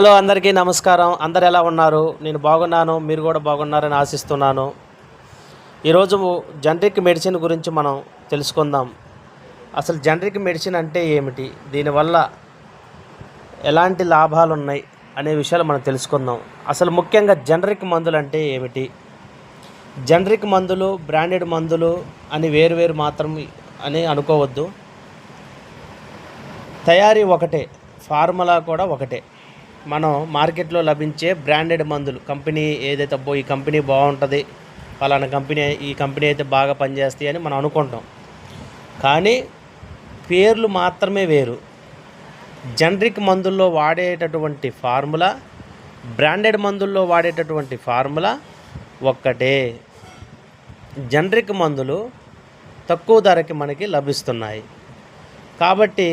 Hello అందరికీ నమస్కారం. అందరు ఎలా ఉన్నారు? నేను బాగున్నాను. మీరు కూడా బాగున్నారని ఆశిస్తున్నాను. ఈరోజు జనరిక్ మెడిసిన్ గురించి మనం తెలుసుకుందాం. అసలు జనరిక్ మెడిసిన్ అంటే ఏమిటి? దీనివల్ల ఎలాంటి లాభాలు ఉన్నాయి అనే విషయాలు మనం తెలుసుకుందాం. అసలు ముఖ్యంగా జనరిక్ మందులు అంటే ఏమిటి? జనరిక్ మందులు బ్రాండెడ్ మందులు అని వేరు వేరు మాత్రం అని అనుకోవద్దు. తయారీ ఒకటే ఫార్ములా కూడా ఒకటే. మనం మార్కెట్లో లభించే బ్రాండెడ్ మందులు. కంపెనీ ఏదైతే అబ్బో ఈ కంపెనీ బాగుంటుంది పలానా కంపెనీ ఈ కంపెనీ అయితే బాగా పనిచేస్తాయి అని మనం అనుకుంటాం. కానీ పేర్లు మాత్రమే వేరు. జనరిక్ మందుల్లో వాడేటటువంటి ఫార్ములా బ్రాండెడ్ మందుల్లో వాడేటటువంటి ఫార్ములా ఒక్కటే. జనరిక్ మందులు తక్కువ ధరకి మనకి లభిస్తున్నాయి. కాబట్టి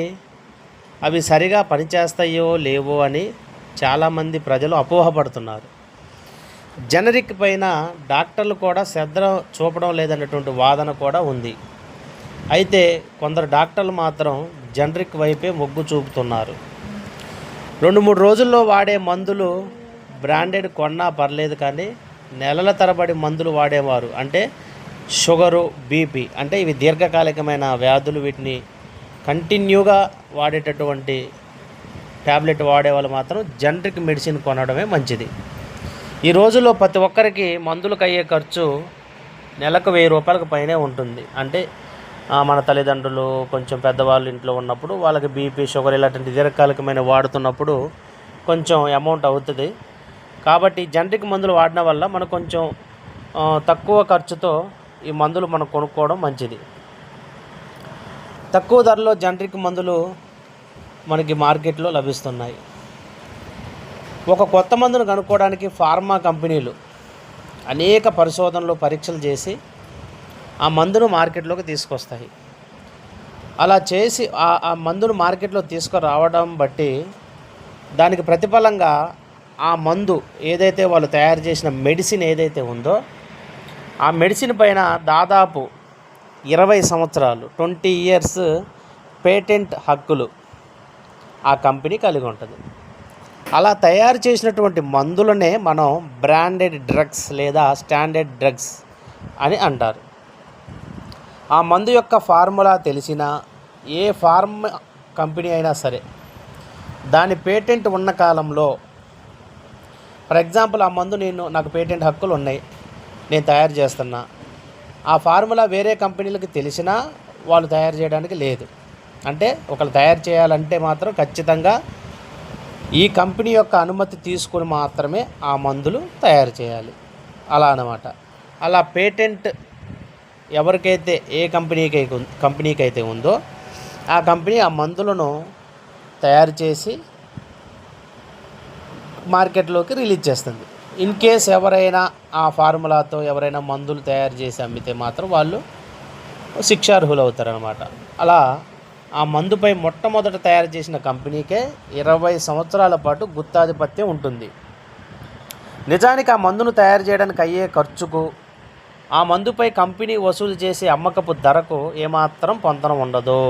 అవి సరిగా పనిచేస్తాయో లేవో అని చాలామంది ప్రజలు అపోహపడుతున్నారు జనరిక్ పైన డాక్టర్లు కూడా శ్రద్ధ చూపడం లేదన్నటువంటి వాదన కూడా ఉంది. అయితే కొందరు డాక్టర్లు మాత్రం జనరిక్ వైపే మొగ్గు చూపుతున్నారు. రెండు మూడు రోజుల్లో వాడే మందులు బ్రాండెడ్ కొన్నా పర్లేదు కానీ నెలల తరబడి మందులు వాడేవారు. అంటే షుగరు బీపీ అంటే ఇవి దీర్ఘకాలికమైన వ్యాధులు వీటిని కంటిన్యూగా వాడేటటువంటి ట్యాబ్లెట్ వాడే వాళ్ళు మాత్రం జనరిక్ మెడిసిన్ కొనడమే మంచిది. ఈ రోజుల్లో ప్రతి ఒక్కరికి మందులకు అయ్యే ఖర్చు నెలకు వెయ్యి రూపాయలకు పైనే ఉంటుంది. అంటే మన తల్లిదండ్రులు కొంచెం పెద్దవాళ్ళు ఇంట్లో ఉన్నప్పుడు వాళ్ళకి బీపీ షుగర్ ఇలాంటి దీర్ఘకాలికమైన వాడుతున్నప్పుడు కొంచెం అమౌంట్ అవుతుంది. కాబట్టి జనరిక్ మందులు వాడిన వల్ల మనకు కొంచెం తక్కువ ఖర్చుతో ఈ మందులు మనం కొనుక్కోవడం మంచిది. తక్కువ ధరలో జనరిక్ మందులు మనకి మార్కెట్లో లభిస్తున్నాయి. ఒక కొత్త మందును కనుక్కోవడానికి ఫార్మా కంపెనీలు అనేక పరిశోధనలు పరీక్షలు చేసి ఆ మందును మార్కెట్లోకి తీసుకొస్తాయి. అలా చేసి ఆ ఆ మందును మార్కెట్లో తీసుకురావడం బట్టి దానికి ప్రతిఫలంగా ఆ మందు ఏదైతే వాళ్ళు తయారు చేసిన మెడిసిన్ ఏదైతే ఉందో ఆ మెడిసిన్ పైన దాదాపు ఇరవై సంవత్సరాలు ట్వంటీ ఇయర్స్ పేటెంట్ హక్కులు ఆ కంపెనీ కలిగి ఉంటుంది. అలా తయారు చేసినటువంటి మందులనే మనం బ్రాండెడ్ డ్రగ్స్ లేదా స్టాండర్డ్ డ్రగ్స్ అని అంటారు. ఆ మందు యొక్క ఫార్ములా తెలిసినా ఏ ఫార్మ్ కంపెనీ అయినా సరే దాని పేటెంట్ ఉన్న కాలంలో ఫర్ ఎగ్జాంపుల్ ఆ మందు నేను నాకు పేటెంట్ హక్కులు ఉన్నాయి నేను తయారు చేస్తున్నా. ఆ ఫార్ములా వేరే కంపెనీలకు తెలిసినా వాళ్ళు తయారు చేయడానికి లేదు. అంటే ఒకళ్ళు తయారు చేయాలంటే మాత్రం ఖచ్చితంగా ఈ కంపెనీ యొక్క అనుమతి తీసుకుని మాత్రమే ఆ మందులు తయారు చేయాలి. అలా అనమాట అలా పేటెంట్ ఎవరికైతే ఏ కంపెనీకి అయితే కంపెనీకి అయితే ఉందో ఆ కంపెనీ ఆ మందులను తయారు చేసి మార్కెట్లోకి రిలీజ్ చేస్తుంది. ఇన్ కేస్ ఎవరైనా ఆ ఫార్ములాతో ఎవరైనా మందులు తయారు చేసి అమ్మితే మాత్రం వాళ్ళు శిక్షార్హులు అవుతారనమాట అలా ఆ మందుపై మొట్టమొదట తయారు చేసిన కంపెనీకే ఇరవై సంవత్సరాల పాటు గుత్తాధిపత్యం ఉంటుంది. నిజానికి ఆ మందును తయారు చేయడానికి అయ్యే ఖర్చుకు ఆ మందుపై కంపెనీ వసూలు చేసే అమ్మకపు ధరకు ఏమాత్రం పొంతన ఉండదు.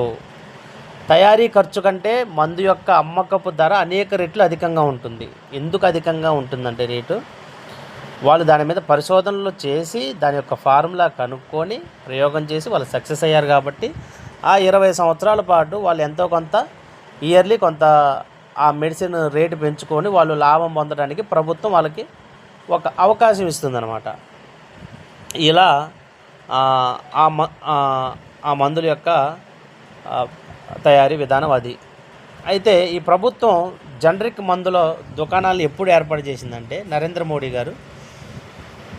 తయారీ ఖర్చు కంటే మందు యొక్క అమ్మకపు ధర అనేక రెట్లు అధికంగా ఉంటుంది. ఎందుకు అధికంగా ఉంటుందంటే రేటు? వాళ్ళు దాని మీద పరిశోధనలు చేసి దాని యొక్క ఫార్ములా కనుక్కొని ప్రయోగం చేసి వాళ్ళు సక్సెస్ అయ్యారు కాబట్టి ఆ ఇరవై సంవత్సరాల పాటు వాళ్ళు ఎంతో కొంత ఇయర్లీ కొంత ఆ మెడిసిన్ రేటు పెంచుకొని వాళ్ళు లాభం పొందడానికి ప్రభుత్వం వాళ్ళకి ఒక అవకాశం ఇస్తుందన్నమాట. ఇలా ఆ, మ- ఆ, మందుల యొక్క తయారీ విధానం అది. అయితే ఈ ప్రభుత్వం జనరిక్ మందుల దుకాణాలు ఎప్పుడు ఏర్పాటు చేసిందంటే నరేంద్ర మోడీ గారు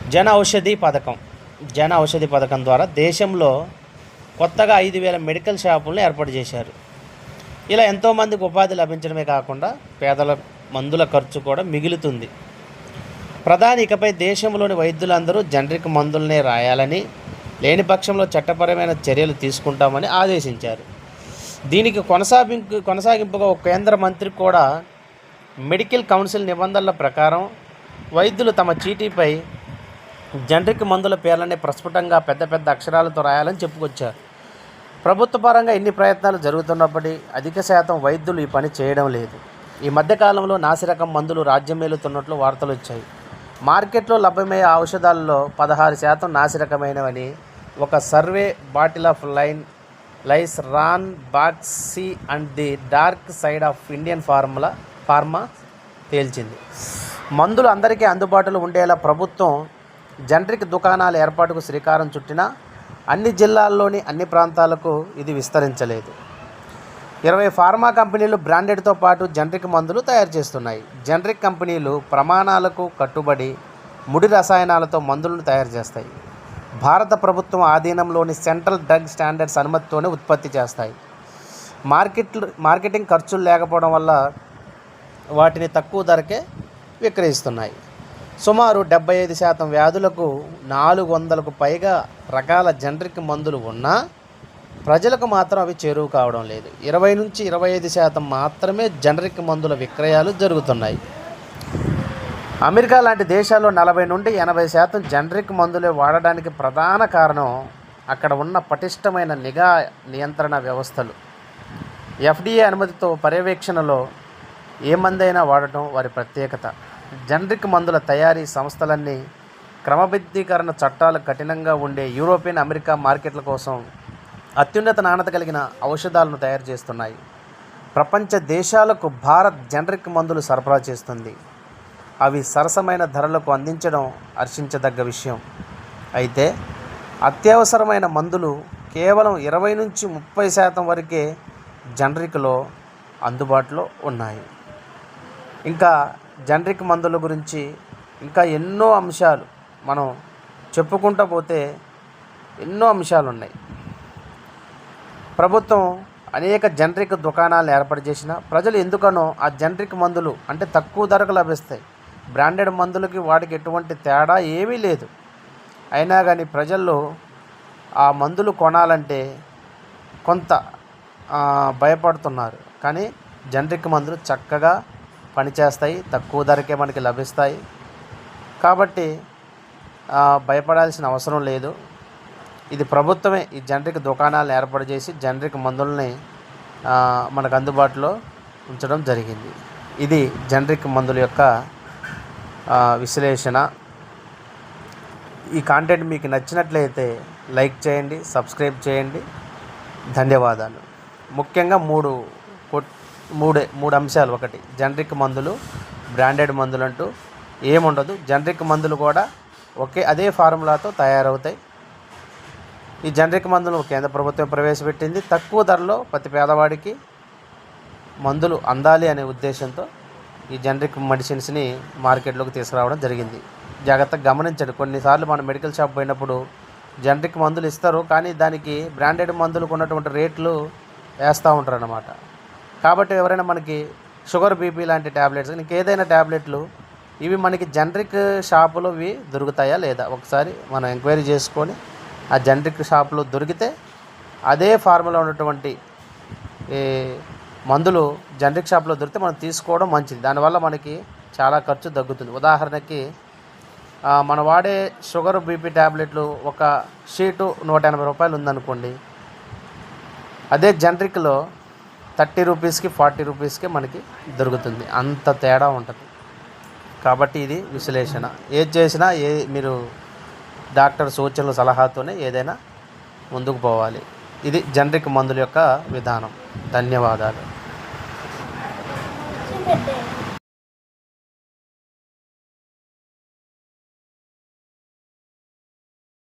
జన ఔషధి పథకం జన ఔషధి పథకం ద్వారా దేశంలో కొత్తగా ఐదు వేల మెడికల్ షాపులను ఏర్పాటు చేశారు. ఇలా ఎంతోమందికి ఉపాధి లభించడమే కాకుండా పేదల మందుల ఖర్చు కూడా మిగులుతుంది. ప్రధాని ఇకపై దేశంలోని వైద్యులందరూ జనరిక్ మందులనే రాయాలని లేని పక్షంలో చట్టపరమైన చర్యలు తీసుకుంటామని ఆదేశించారు. దీనికి కొనసాగింపు కొనసాగింపుగా ఒక కేంద్ర మంత్రి కూడా మెడికల్ కౌన్సిల్ నిబంధనల ప్రకారం వైద్యులు తమ చీటీపై జనరిక్ మందుల పేర్లని ప్రస్ఫుటంగా పెద్ద పెద్ద అక్షరాలతో రాయాలని చెప్పుకొచ్చారు. ప్రభుత్వ పరంగా ఇన్ని ప్రయత్నాలు జరుగుతున్నప్పటికీ అధిక శాతం వైద్యులు ఈ పని చేయడం లేదు. ఈ మధ్యకాలంలో నాసిరకం మందులు రాజ్యమేలుతున్నట్లు వార్తలు వచ్చాయి. మార్కెట్లో లభ్యమయ్యే ఔషధాలలో పదహారు శాతం నాసిరకమైనవని ఒక survey bottle of line lies Ranbaxy and the dark side of Indian formula pharma తేల్చింది. మందులు అందరికీ అందుబాటులో ఉండేలా ప్రభుత్వం జనరిక్ దుకాణాల ఏర్పాటుకు శ్రీకారం చుట్టినా అన్ని జిల్లాల్లోని అన్ని ప్రాంతాలకు ఇది విస్తరించలేదు. ఇరవై ఫార్మా కంపెనీలు బ్రాండెడ్తో పాటు జనరిక్ మందులు తయారు చేస్తున్నాయి. జనరిక్ కంపెనీలు ప్రమాణాలకు కట్టుబడి ముడి రసాయనాలతో మందులను తయారు చేస్తాయి. భారత ప్రభుత్వం ఆధీనంలోని సెంట్రల్ డ్రగ్ స్టాండర్డ్స్ అనుమతితోనే ఉత్పత్తి చేస్తాయి. మార్కెట్ మార్కెటింగ్ ఖర్చులు లేకపోవడం వల్ల వాటిని తక్కువ ధరకే విక్రయిస్తున్నాయి. సుమారు డెబ్బై ఐదు శాతం వ్యాధులకు నాలుగు వందలకు పైగా రకాల జనరిక్ మందులు ఉన్నా ప్రజలకు మాత్రం అవి చేరువు కావడం లేదు. ఇరవై నుంచి ఇరవై ఐదు శాతం మాత్రమే జనరిక్ మందుల విక్రయాలు జరుగుతున్నాయి. అమెరికా లాంటి దేశాల్లో నలభై నుండి ఎనభై శాతం జనరిక్ మందులే వాడడానికి ప్రధాన కారణం అక్కడ ఉన్న పటిష్టమైన నిఘా నియంత్రణ వ్యవస్థలు. ఎఫ్డిఏ అనుమతితో పర్యవేక్షణలో ఏ మందైనా వాడటం వారి ప్రత్యేకత. జనరిక్ మందుల తయారీ సంస్థలన్నీ క్రమబద్ధీకరణ చట్టాలు కఠినంగా ఉండే యూరోపియన్ అమెరికా మార్కెట్ల కోసం అత్యున్నత నాణ్యత కలిగిన ఔషధాలను తయారు చేస్తున్నాయి. ప్రపంచ దేశాలకు భారత్ జనరిక్ మందులు సరఫరా చేస్తుంది. అవి సరసమైన ధరలకు అందించడం హర్షించదగ్గ విషయం. అయితే అత్యవసరమైన మందులు కేవలం ఇరవై నుంచి ముప్పై శాతం వరకే జనరిక్లో అందుబాటులో ఉన్నాయి. ఇంకా జనరిక్ మందుల గురించి ఇంకా ఎన్నో అంశాలు మనం చెప్పుకుంటూ పోతే ఎన్నో అంశాలు ఉన్నాయి ప్రభుత్వం అనేక జనరిక్ దుకాణాలు ఏర్పాటు చేసిన ప్రజలు ఎందుకనో ఆ జనరిక్ మందులు అంటే తక్కువ ధరకు లభిస్తాయి. బ్రాండెడ్ మందులకి వాటికి ఎటువంటి తేడా ఏమీ లేదు. అయినా కానీ ప్రజల్లో ఆ మందులు కొనాలంటే కొంత భయపడుతున్నారు. కానీ జనరిక్ మందులు చక్కగా పనిచేస్తాయి తక్కువ ధరకే మనకి లభిస్తాయి. కాబట్టి భయపడాల్సిన అవసరం లేదు. ఇది ప్రభుత్వమే ఈ జనరిక్ దుకాణాలను ఏర్పాటు చేసి జనరిక్ మందుల్ని మనకు అందుబాటులో ఉంచడం జరిగింది. ఇది జనరిక్ మందుల యొక్క విశ్లేషణ. ఈ కాంటెంట్ మీకు నచ్చినట్లయితే లైక్ చేయండి సబ్స్క్రైబ్ చేయండి. ధన్యవాదాలు. ముఖ్యంగా మూడు కొట్- మూడే మూడు అంశాలు. ఒకటి జనరిక్ మందులు బ్రాండెడ్ మందులు అంటూ ఏముండదు. జనరిక్ మందులు కూడా ఒకే అదే ఫార్ములాతో తయారవుతాయి. ఈ జనరిక్ మందులు కేంద్ర ప్రభుత్వం ప్రవేశపెట్టింది. తక్కువ ధరలో ప్రతి పేదవాడికి మందులు అందాలి అనే ఉద్దేశంతో ఈ జనరిక్ మెడిసిన్స్ని మార్కెట్లోకి తీసుకురావడం జరిగింది. జాగ్రత్తగా గమనించండి. కొన్నిసార్లు మనం మెడికల్ షాప్ పోయినప్పుడు జనరిక్ మందులు ఇస్తారు కానీ దానికి బ్రాండెడ్ మందులకు ఉన్నటువంటి రేట్లు వేస్తూ ఉంటారు అన్నమాట కాబట్టి ఎవరైనా మనకి షుగర్ బీపీ లాంటి ట్యాబ్లెట్స్ ఇంకేదైనా ట్యాబ్లెట్లు ఇవి మనకి జనరిక్ షాపులో ఇవి దొరుకుతాయా లేదా? ఒకసారి మనం ఎంక్వైరీ చేసుకొని ఆ జనరిక్ షాపులో దొరికితే అదే ఫార్ములా ఉన్నటువంటి ఈ మందులు జనరిక్ షాప్లో దొరికితే మనం తీసుకోవడం మంచిది. దానివల్ల మనకి చాలా ఖర్చు తగ్గుతుంది. ఉదాహరణకి మనం వాడే షుగర్ బీపీ ట్యాబ్లెట్లు ఒక షీటు నూట ఎనభై రూపాయలు ఉందనుకోండి అదే జనరిక్లో థర్టీ రూపీస్కి ఫార్టీ రూపీస్కి మనకి దొరుకుతుంది. అంత తేడా ఉంటుంది. కాబట్టి ఇది విశ్లేషణ. ఏది చేసినా ఏ మీరు డాక్టర్ సూచనల సలహాతోనే ఏదైనా ముందుకు పోవాలి. ఇది జనరిక్ మందుల యొక్క విధానం. ధన్యవాదాలు.